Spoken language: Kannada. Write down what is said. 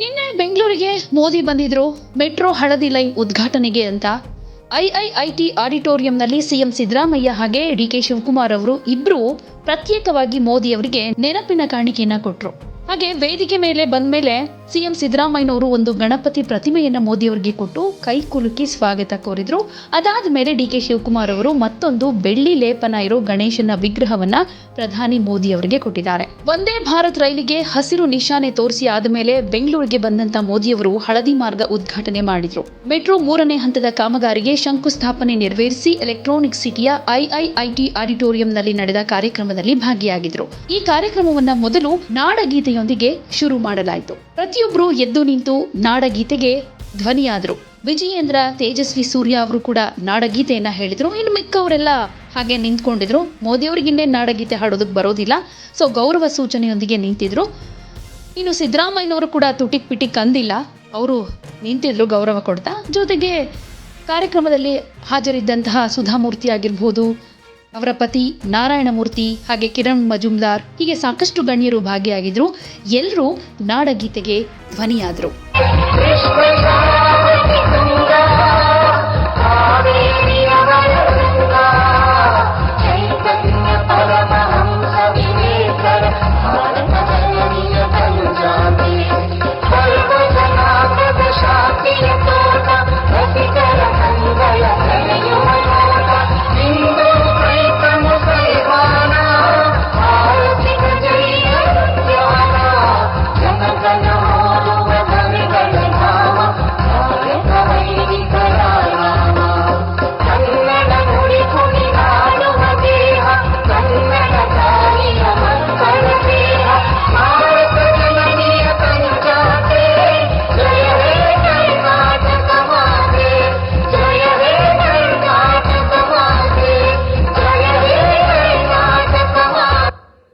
ನಿನ್ನೆ ಬೆಂಗಳೂರಿಗೆ ಮೋದಿ ಬಂದಿದ್ರು. ಮೆಟ್ರೋ ಹಳದಿ ಲೈನ್ ಉದ್ಘಾಟನೆಗೆ ಅಂತ. ಐಐಐಟಿ ಆಡಿಟೋರಿಯಂನಲ್ಲಿ ಸಿಎಂ ಸಿದ್ದರಾಮಯ್ಯ ಹಾಗೆ ಡಿ ಕೆ ಶಿವಕುಮಾರ್ ಅವರು ಇಬ್ಬರು ಪ್ರತ್ಯೇಕವಾಗಿ ಮೋದಿ ಅವರಿಗೆ ನೆನಪಿನ ಕಾಣಿಕೆಯನ್ನ ಕೊಟ್ಟರು ಹಾಗೆ ವೇದಿಕೆ ಮೇಲೆ ಬಂದ್ಮೇಲೆ ಸಿಎಂ ಸಿದ್ದರಾಮಯ್ಯನವರು ಒಂದು ಗಣಪತಿ ಪ್ರತಿಮೆಯನ್ನು ಮೋದಿಯವರಿಗೆ ಕೊಟ್ಟು ಕೈ ಕುಲುಕಿ ಸ್ವಾಗತ ಕೋರಿದ್ರು. ಅದಾದ ಮೇಲೆ ಡಿ ಕೆ ಶಿವಕುಮಾರ್ ಅವರು ಮತ್ತೊಂದು ಬೆಳ್ಳಿ ಲೇಪನ ಇರೋ ಗಣೇಶನ ವಿಗ್ರಹವನ್ನ ಪ್ರಧಾನಿ ಮೋದಿ ಅವರಿಗೆ ಕೊಟ್ಟಿದ್ದಾರೆ. ವಂದೇ ಭಾರತ್ ರೈಲಿಗೆ ಹಸಿರು ನಿಶಾನೆ ತೋರಿಸಿ ಆದಮೇಲೆ ಬೆಂಗಳೂರಿಗೆ ಬಂದಂತ ಮೋದಿಯವರು ಹಳದಿ ಮಾರ್ಗ ಉದ್ಘಾಟನೆ ಮಾಡಿದ್ರು. ಮೆಟ್ರೋ ಮೂರನೇ ಹಂತದ ಕಾಮಗಾರಿಗೆ ಶಂಕುಸ್ಥಾಪನೆ ನೆರವೇರಿಸಿ ಎಲೆಕ್ಟ್ರಾನಿಕ್ ಸಿಟಿಯ ಐಐಐಟಿ ಆಡಿಟೋರಿಯಂನಲ್ಲಿ ನಡೆದ ಕಾರ್ಯಕ್ರಮದಲ್ಲಿ ಭಾಗಿಯಾಗಿದ್ರು. ಈ ಕಾರ್ಯಕ್ರಮವನ್ನ ಮೊದಲು ನಾಡಗೀತೆಯೊಂದಿಗೆ ಶುರು ಮಾಡಲಾಯಿತು. ಪ್ರತಿಯೊಬ್ಬರು ಎದ್ದು ನಿಂತು ನಾಡಗೀತೆಗೆ ಧ್ವನಿಯಾದರು. ವಿಜಯೇಂದ್ರ, ತೇಜಸ್ವಿ, ಸೂರ್ಯ ಅವರು ಕೂಡ ನಾಡಗೀತೆಯನ್ನ ಹೇಳಿದ್ರು. ಇನ್ನು ಮಿಕ್ಕವರೆಲ್ಲ ಹಾಗೆ ನಿಂತ್ಕೊಂಡಿದ್ರು. ಮೋದಿಯವರಿಗಿನ್ನೇ ನಾಡಗೀತೆ ಹಾಡೋದಕ್ಕೆ ಬರೋದಿಲ್ಲ. ಸೊ ಗೌರವ ಸೂಚನೆಯೊಂದಿಗೆ ನಿಂತಿದ್ರು. ಇನ್ನು ಸಿದ್ದರಾಮಯ್ಯನವರು ಕೂಡ ತುಟಿಕ್ ಪಿಟಿಕ್ ಅಂದಿಲ್ಲ. ಅವರು ನಿಂತಿದ್ರು ಗೌರವ ಕೊಡ್ತಾ. ಜೊತೆಗೆ ಕಾರ್ಯಕ್ರಮದಲ್ಲಿ ಹಾಜರಿದ್ದಂತಹ ಸುಧಾಮೂರ್ತಿ ಆಗಿರ್ಬೋದು ಅವರ ಪತಿ ನಾರಾಯಣಮೂರ್ತಿ ಹಾಗೆ ಕಿರಣ್ ಮಜುಮ್ದಾರ್ ಹೀಗೆ ಸಾಕಷ್ಟು ಗಣ್ಯರು ಭಾಗಿಯಾಗಿದ್ರು. ಎಲ್ಲರೂ ನಾಡಗೀತೆಗೆ ಧ್ವನಿಯಾದರು.